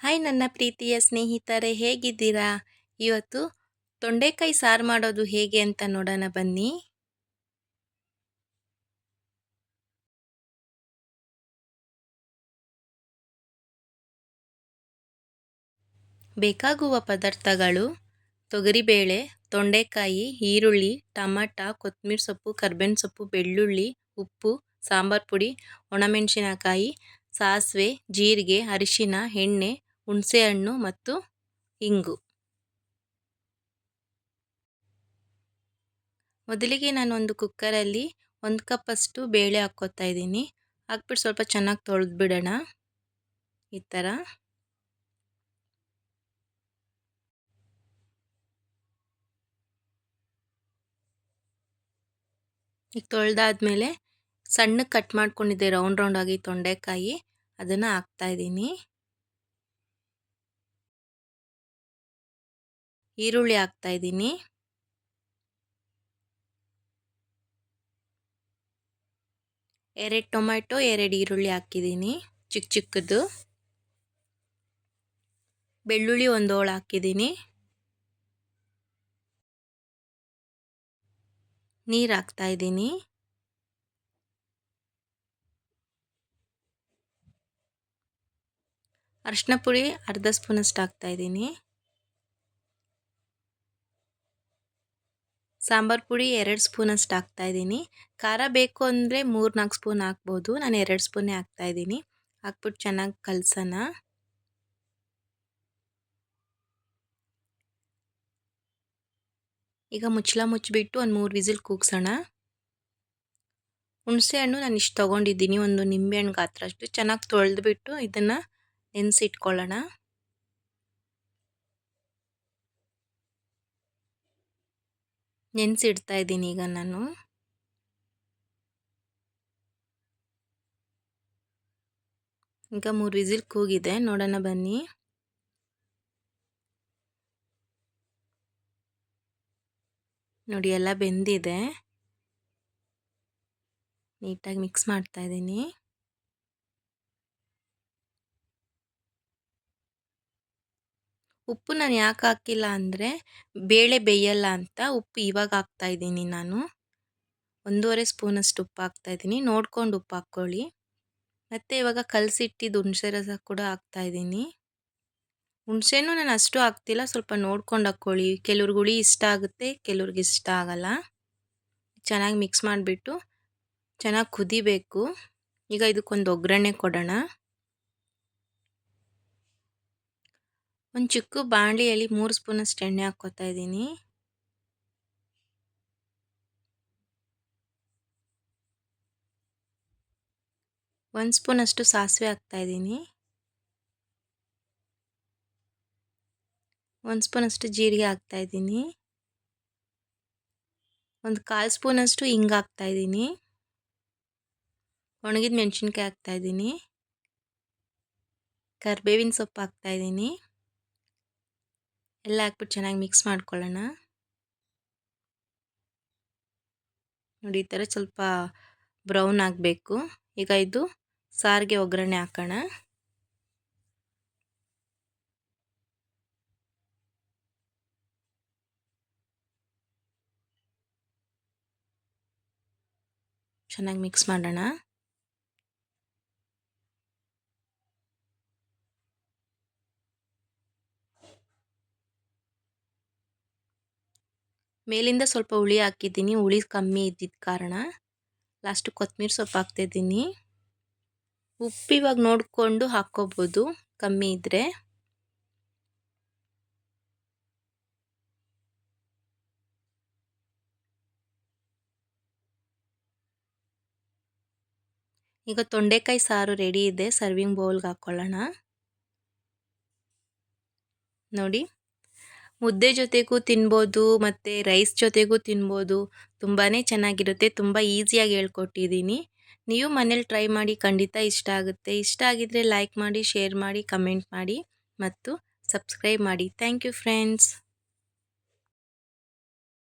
Hi ನನ್ನ ಪ್ರೀತಿಯ ಸ್ನೇಹಿತರೆ, ಹೇಗಿದ್ದೀರಾ? ಇವತ್ತು ತೊಂಡೆಕಾಯಿ ಸಾರು ಮಾಡೋದು ಹೇಗೆ ಅಂತ ನೋಡೋಣ, ಬನ್ನಿ. ಬೇಕಾಗುವ ಪದಾರ್ಥಗಳು ತೊಗರಿಬೇಳೆ, ತೊಂಡೆಕಾಯಿ, ಈರುಳ್ಳಿ, ಟಮಾಟ ಕೊತ್ತಂಬರಿ ಸೊಪ್ಪು ಕರ್ಬೇವಿನ ಸೊಪ್ಪು, ಬೆಳ್ಳುಳ್ಳಿ, ಉಪ್ಪು, ಸಾಂಬಾರು ಪುಡಿ, ಒಣಮೆಣಸಿನಕಾಯಿ, ಸಾಸಿವೆ, ಜೀರಿಗೆ, ಅರಿಶಿನ, ಎಣ್ಣೆ ಹುಣಸೆಹಣ್ಣು ಮತ್ತು ಇಂಗು. ಮೊದಲಿಗೆ ನಾನು ಒಂದು ಕುಕ್ಕರಲ್ಲಿ ಒಂದು ಕಪ್ಪಷ್ಟು ಬೇಳೆ ಹಾಕ್ಕೋತಾ ಇದ್ದೀನಿ. ಹಾಕ್ಬಿಟ್ಟು ಸ್ವಲ್ಪ ಚೆನ್ನಾಗಿ ತೊಳೆದ್ಬಿಡೋಣ. ಈ ಥರ ಈಗ ತೊಳೆದಾದ್ಮೇಲೆ ಸಣ್ಣಕ್ಕೆ ಕಟ್ ಮಾಡ್ಕೊಂಡಿದ್ದೆ, ರೌಂಡ್ ರೌಂಡಾಗಿ ತೊಂಡೆಕಾಯಿ. ಅದನ್ನು ಹಾಕ್ತಾಯಿದ್ದೀನಿ ಈರುಳ್ಳಿ ಹಾಕ್ತಾಯಿದ್ದೀನಿ ಎರಡು ಟೊಮೆಟೊ ಎರಡು ಈರುಳ್ಳಿ ಹಾಕಿದ್ದೀನಿ, ಚಿಕ್ಕ ಚಿಕ್ಕದು ಬೆಳ್ಳುಳ್ಳಿ ಒಂದು ಹೋಳು ಹಾಕಿದ್ದೀನಿ. ನೀರು ಹಾಕ್ತಾಯಿದ್ದೀನಿ ಅರಿಶಿನ ಪುಡಿ ಅರ್ಧ ಸ್ಪೂನಷ್ಟು ಹಾಕ್ತಾಯಿದ್ದೀನಿ ಸಾಂಬಾರು ಪುಡಿ ಎರಡು ಹಾಕ್ತಾ ಹಾಕ್ತಾಯಿದ್ದೀನಿ ಖಾರ ಬೇಕು ಅಂದರೆ ಮೂರು ನಾಲ್ಕು ಸ್ಪೂನ್ ಹಾಕ್ಬೋದು. ನಾನು ಎರಡು ಸ್ಪೂನೇ ಹಾಕ್ತಾಯಿದ್ದೀನಿ ಹಾಕ್ಬಿಟ್ಟು ಚೆನ್ನಾಗಿ ಕಲಸೋಣ. ಈಗ ಮುಚ್ಚಳ ಮುಚ್ಚಿಬಿಟ್ಟು ಒಂದು ಮೂರು ವಿಸಿಲ್ ಕೂಗ್ಸೋಣ. ಹುಣಸೆ ಹಣ್ಣು ನಾನು ಇಷ್ಟು ತೊಗೊಂಡಿದ್ದೀನಿ. ಒಂದು ನಿಂಬೆ ಹಣ್ಣು ಗಾತ್ರ ಅಷ್ಟು. ಚೆನ್ನಾಗಿ ತೊಳೆದ್ಬಿಟ್ಟು ಇದನ್ನು ನೆನೆಸಿಟ್ಕೊಳ್ಳೋಣ. ನೆನೆಸಿಡ್ತಾ ಇದ್ದೀನಿ ಈಗ ನಾನು. ಈಗ ಮೂರು ವಿಸಿಲ್ ಕೂಗಿದೆ, ನೋಡೋಣ ಬನ್ನಿ. ನೋಡಿ, ಎಲ್ಲ ಬೆಂದಿದೆ. ನೀಟಾಗಿ ಮಿಕ್ಸ್ ಮಾಡ್ತಾ ಇದ್ದೀನಿ. ಉಪ್ಪು ನಾನು ಯಾಕೆ ಹಾಕಿಲ್ಲ ಅಂದರೆ ಬೇಳೆ ಬೇಯಲ್ಲ ಅಂತ ಉಪ್ಪು ಇವಾಗ ಹಾಕ್ತಾಯಿದ್ದೀನಿ ನಾನು. ಒಂದೂವರೆ ಸ್ಪೂನಷ್ಟು ಉಪ್ಪು ಹಾಕ್ತಾಯಿದ್ದೀನಿ ನೋಡ್ಕೊಂಡು ಉಪ್ಪು ಹಾಕ್ಕೊಳ್ಳಿ. ಮತ್ತು ಇವಾಗ ಕಲಸಿಟ್ಟಿದ್ದು ಹುಣಸೆ ರಸ ಕೂಡ ಹಾಕ್ತಾಯಿದ್ದೀನಿ ಹುಣಸೆನೂ ನಾನು ಅಷ್ಟು ಹಾಕ್ತಿಲ್ಲ, ಸ್ವಲ್ಪ ನೋಡ್ಕೊಂಡು ಹಾಕ್ಕೊಳ್ಳಿ. ಕೆಲವ್ರಿಗೆ ಹುಳಿ ಇಷ್ಟ ಆಗುತ್ತೆ, ಕೆಲವ್ರಿಗೆ ಇಷ್ಟ ಆಗಲ್ಲ. ಚೆನ್ನಾಗಿ ಮಿಕ್ಸ್ ಮಾಡಿಬಿಟ್ಟು ಚೆನ್ನಾಗಿ ಕುದಿಬೇಕು. ಈಗ ಇದಕ್ಕೊಂದು ಒಗ್ಗರಣೆ ಕೊಡೋಣ. ಒಂದು ಚಿಕ್ಕ ಬಾಣಲಿಯಲ್ಲಿ ಮೂರು ಸ್ಪೂನಷ್ಟು ಎಣ್ಣೆ ಹಾಕ್ಕೋತಾ ಇದ್ದೀನಿ. ಒಂದು ಸ್ಪೂನಷ್ಟು ಸಾಸಿವೆ ಹಾಕ್ತಾಯಿದ್ದೀನಿ ಒಂದು ಸ್ಪೂನಷ್ಟು ಜೀರಿಗೆ ಹಾಕ್ತಾಯಿದ್ದೀನಿ ಒಂದು ಕಾಲು ಸ್ಪೂನಷ್ಟು ಹಿಂಗೆ ಹಾಕ್ತಾಯಿದ್ದೀನಿ ಒಣಗಿದ ಮೆಣಸಿನ್ಕಾಯಿ ಹಾಕ್ತಾಯಿದ್ದೀನಿ ಕರ್ಬೇವಿನ ಸೊಪ್ಪು ಹಾಕ್ತಾಯಿದ್ದೀನಿ ಎಲ್ಲ ಹಾಕ್ಬಿಟ್ಟು ಚೆನ್ನಾಗಿ ಮಿಕ್ಸ್ ಮಾಡ್ಕೊಳ್ಳೋಣ. ನೋಡಿ, ಈ ಥರ ಸ್ವಲ್ಪ ಬ್ರೌನ್ ಆಗಬೇಕು. ಈಗ ಇದು ಸಾರಿಗೆ ಒಗ್ಗರಣೆ ಹಾಕೋಣ. ಚೆನ್ನಾಗಿ ಮಿಕ್ಸ್ ಮಾಡೋಣ. ಮೇಲಿಂದ ಸ್ವಲ್ಪ ಹುಳಿ ಹಾಕಿದ್ದೀನಿ. ಹುಳಿ ಕಮ್ಮಿ ಇದ್ದಿದ್ದ ಕಾರಣ. ಲಾಸ್ಟು ಕೊತ್ತಂಬರಿ ಸೊಪ್ಪು ಹಾಕ್ತಿದ್ದೀನಿ. ಉಪ್ಪು ಇವಾಗ ನೋಡಿಕೊಂಡು ಹಾಕ್ಕೋಬೋದು. ಕಮ್ಮಿ ಇದ್ದರೆ ಈಗ ತೊಂಡೆಕಾಯಿ ಸಾರು ರೆಡಿ ಇದೆ. ಸರ್ವಿಂಗ್ ಬೌಲ್ಗೆ ಹಾಕ್ಕೊಳ್ಳೋಣ ನೋಡಿ. ಮುದ್ದೆ ಜೊತೆಗೂ ತಿನ್ಬೋದು, ಮತ್ತು ರೈಸ್ ಜೊತೆಗೂ ತಿನ್ಬೋದು ತುಂಬಾ ಚೆನ್ನಾಗಿರುತ್ತೆ, ತುಂಬ ಈಸಿಯಾಗಿ ಹೇಳ್ಕೊಟ್ಟಿದ್ದೀನಿ. ನೀವು ಮನೇಲಿ ಟ್ರೈ ಮಾಡಿ ಖಂಡಿತ ಇಷ್ಟ ಆಗುತ್ತೆ. ಇಷ್ಟ ಆಗಿದ್ದರೆ ಲೈಕ್ ಮಾಡಿ ಶೇರ್ ಮಾಡಿ ಕಮೆಂಟ್ ಮಾಡಿ, ಮತ್ತು ಸಬ್ಸ್ಕ್ರೈಬ್ ಮಾಡಿ. Thank you friends